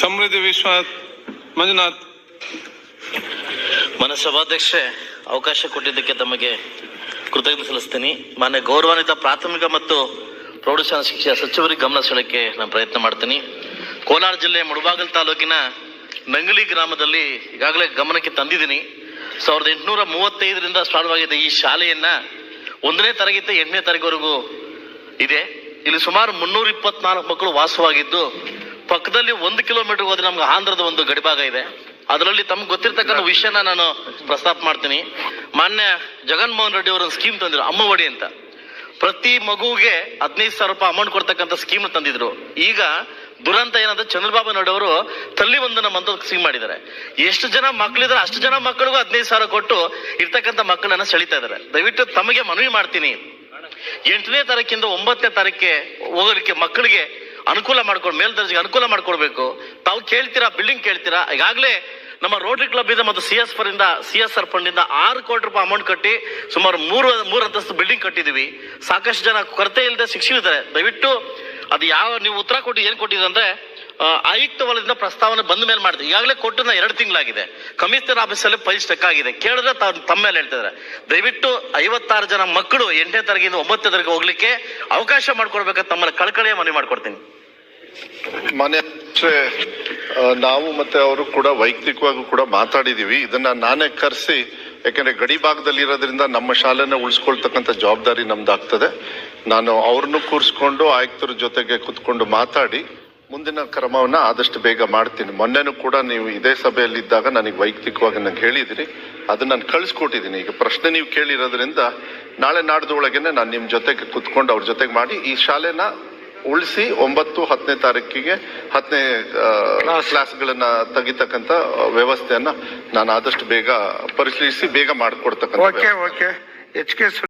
ಸಮೃದ್ಧಿ ವಿಶ್ವನಾಥ್, ಮಂಜುನಾಥ್. ಮನ ಸಭಾಧ್ಯಕ್ಷೆ, ಅವಕಾಶ ಕೊಟ್ಟಿದ್ದಕ್ಕೆ ತಮಗೆ ಕೃತಜ್ಞತೆ ಸಲ್ಲಿಸ್ತೀನಿ. ಮಾನ್ಯ ಗೌರವಾನ್ವಿತ ಪ್ರಾಥಮಿಕ ಮತ್ತು ಪ್ರೌಢಶಾಲಾ ಶಿಕ್ಷಣ ಸಚಿವರಿಗೆ ಗಮನ ಸೆಳೆಯಕ್ಕೆ ನಾನು ಪ್ರಯತ್ನ ಮಾಡ್ತೀನಿ. ಕೋಲಾರ ಜಿಲ್ಲೆ ಮುಡಬಾಗಲ್ ತಾಲೂಕಿನ ನಂಗಲಿ ಗ್ರಾಮದಲ್ಲಿ ಈಗಾಗಲೇ ಗಮನಕ್ಕೆ ತಂದಿದ್ದೀನಿ. ಸಾವಿರದ ಎಂಟುನೂರ ಮೂವತ್ತೈದರಿಂದ ಪ್ರಾರಂಭವಾಗಿದ್ದ ಈ ಶಾಲೆಯನ್ನು ಒಂದನೇ ತರಗತಿ ಎಂಟನೇ ತರಗತಿವರೆಗೂ ಇದೆ. ಇಲ್ಲಿ ಸುಮಾರು ಮುನ್ನೂರ ಇಪ್ಪತ್ನಾಲ್ಕು ಮಕ್ಕಳು ವಾಸವಾಗಿದ್ದು ಪಕ್ಕದಲ್ಲಿ ಒಂದು ಕಿಲೋಮೀಟರ್ ಹೋದ್ರೆ ನಮ್ಗೆ ಆಂಧ್ರದ ಒಂದು ಗಡಿಭಾಗ ಇದೆ. ಅದರಲ್ಲಿ ತಮ್ಗೆ ಗೊತ್ತಿರ್ತಕ್ಕಂಥ ವಿಷಯನ ನಾನು ಪ್ರಸ್ತಾಪ ಮಾಡ್ತೀನಿ. ಮಾನ್ಯ ಜಗನ್ಮೋಹನ್ ರೆಡ್ಡಿ ಅವರು ಸ್ಕೀಮ್ ತಂದಿದ್ರು ಅಮ್ಮವಡಿ ಅಂತ. ಪ್ರತಿ ಮಗುವಿಗೆ ಹದಿನೈದು ಸಾವಿರ ರೂಪಾಯಿ ಅಮೌಂಟ್ ಕೊಡ್ತಕ್ಕಂಥ ಸ್ಕೀಮ್ ತಂದಿದ್ರು. ಈಗ ದುರಂತ ಏನಂದ್ರೆ ಚಂದ್ರಬಾಬು ನಾಯ್ಡು ಅವರು ತಲ್ಲಿ ಒಂದನ ಅಂತ ಸ್ಕೀಮ್ ಮಾಡಿದ್ದಾರೆ. ಎಷ್ಟು ಜನ ಮಕ್ಕಳಿದ್ರೆ ಅಷ್ಟು ಜನ ಮಕ್ಕಳಿಗೂ ಹದಿನೈದು ಸಾವಿರ ಕೊಟ್ಟು ಇರ್ತಕ್ಕಂಥ ಮಕ್ಕಳನ್ನ ಸೆಳಿತಾ ಇದ್ದಾರೆ. ದಯವಿಟ್ಟು ತಮಗೆ ಮನವಿ ಮಾಡ್ತೀನಿ. ಎಂಟನೇ ತಾರೀಕಿಂದ ಒಂಬತ್ತನೇ ತಾರೀಕಿಗೆ ಹೋಗೋದಕ್ಕೆ ಮಕ್ಕಳಿಗೆ ಅನುಕೂಲ ಮಾಡ್ಕೊಂಡು ಮೇಲ್ದರ್ಜೆಗೆ ಅನುಕೂಲ ಮಾಡ್ಕೊಡ್ಬೇಕು. ತಾವು ಕೇಳ್ತೀರಾ ಬಿಲ್ಡಿಂಗ್ ಕೇಳ್ತೀರಾ, ಈಗಾಗಲೇ ನಮ್ಮ ರೋಟರಿ ಕ್ಲಬ್ ಇದೆ ಮತ್ತು ಸಿ ಎಸ್ ಫರ್ ಇಂದ ಸಿ ಎಸ್ ಆರ್ ಫಂಡ್ ಇಂದ ಆರು ಕೋಟಿ ರೂಪಾಯಿ ಅಮೌಂಟ್ ಕಟ್ಟಿ ಸುಮಾರು ಮೂರು ಮೂರು ಅಂತಸ್ತು ಬಿಲ್ಡಿಂಗ್ ಕಟ್ಟಿದೀವಿ. ಸಾಕಷ್ಟು ಜನ ಕೊರತೆ ಇಲ್ಲದೆ ಶಿಕ್ಷಕರಿದ್ದಾರೆ ದಯವಿಟ್ಟು ಅದು ಯಾವ, ನೀವು ಉತ್ತರ ಕೊಟ್ಟು ಏನು ಕೊಟ್ಟಿದ್ರೆ ಅಂದ್ರೆ ಆಯುಕ್ತ ವಲಯದಿಂದ ಪ್ರಸ್ತಾವನೆ ಬಂದ ಮೇಲೆ ಮಾಡಿದೆ ಈಗಾಗಲೇ ಕೊಟ್ಟು ಎರಡು ತಿಂಗಳಾಗಿದೆ. ಕಮಿಷನರ್ ಆಫೀಸಲ್ಲಿ ಫೈಲ್ ಸ್ಟಕ್ ಆಗಿದೆ. ಕೇಳಿದ್ರೆ ತಮ್ಮ ಮೇಲೆ ಹೇಳ್ತಿದ್ದಾರೆ. ದಯವಿಟ್ಟು ಐವತ್ತಾರು ಜನ ಮಕ್ಕಳು ಎಂಟನೇ ತಾರೀಕಿಂದ ಒಂಬತ್ತನೇ ತರಗತಿ ಹೋಗ್ಲಿಕ್ಕೆ ಅವಕಾಶ ಮಾಡ್ಕೊಡ್ಬೇಕಂತ ತಮ್ಮಲ್ಲಿ ಕಳಕಳಿಯ ಮನವಿ ಮಾಡ್ಕೊಡ್ತೀನಿ. ಆ, ನಾವು ಮತ್ತೆ ಅವರು ಕೂಡ ವೈಯಕ್ತಿಕವಾಗಿ ಕೂಡ ಮಾತಾಡಿದೀವಿ. ಇದನ್ನ ನಾನೇ ಕರೆಸಿ ಯಾಕಂದ್ರೆ ಗಡಿ ಭಾಗದಲ್ಲಿ ಇರೋದ್ರಿಂದ ನಮ್ಮ ಶಾಲೆನ ಉಳಿಸ್ಕೊಳ್ತಕ್ಕಂಥ ಜವಾಬ್ದಾರಿ ನಮ್ದಾಗ್ತದೆ. ನಾನು ಅವ್ರನ್ನು ಕೂರಿಸ್ಕೊಂಡು ಆಯುಕ್ತರ ಜೊತೆಗೆ ಕುತ್ಕೊಂಡು ಮಾತಾಡಿ ಮುಂದಿನ ಕ್ರಮವನ್ನ ಆದಷ್ಟು ಬೇಗ ಮಾಡ್ತೀನಿ. ಮೊನ್ನೆನೂ ಕೂಡ ನೀವು ಇದೇ ಸಭೆಯಲ್ಲಿ ಇದ್ದಾಗ ನನಗೆ ವೈಯಕ್ತಿಕವಾಗಿ ನನಗೆ ಹೇಳಿದಿರಿ. ಅದನ್ನ ನಾನು ಕಳಿಸ್ಕೊಟ್ಟಿದ್ದೀನಿ ಈಗ ಪ್ರಶ್ನೆ ನೀವು ಕೇಳಿರೋದ್ರಿಂದ ನಾಳೆ ನಾಡ್ದೊಳಗೇನೆ ನಾನು ನಿಮ್ಮ ಜೊತೆಗೆ ಕುತ್ಕೊಂಡು ಅವ್ರ ಜೊತೆಗೆ ಮಾಡಿ ಈ ಶಾಲೆನ ಉಳಿಸಿ ಒಂಬತ್ತು ಹತ್ತನೇ ತಾರೀಕಿಗೆ ಹತ್ತನೇ ಕ್ಲಾಸ್ಗಳನ್ನ ತೆಗಿತಕ್ಕಂತ ವ್ಯವಸ್ಥೆಯನ್ನ ನಾನು ಆದಷ್ಟು ಬೇಗ ಪರಿಶೀಲಿಸಿ ಬೇಗ ಮಾಡಿಕೊಡ್ತಕ್ಕಂಥ ಓಕೆ ಓಕೆ ಎಚ್ ಕೆ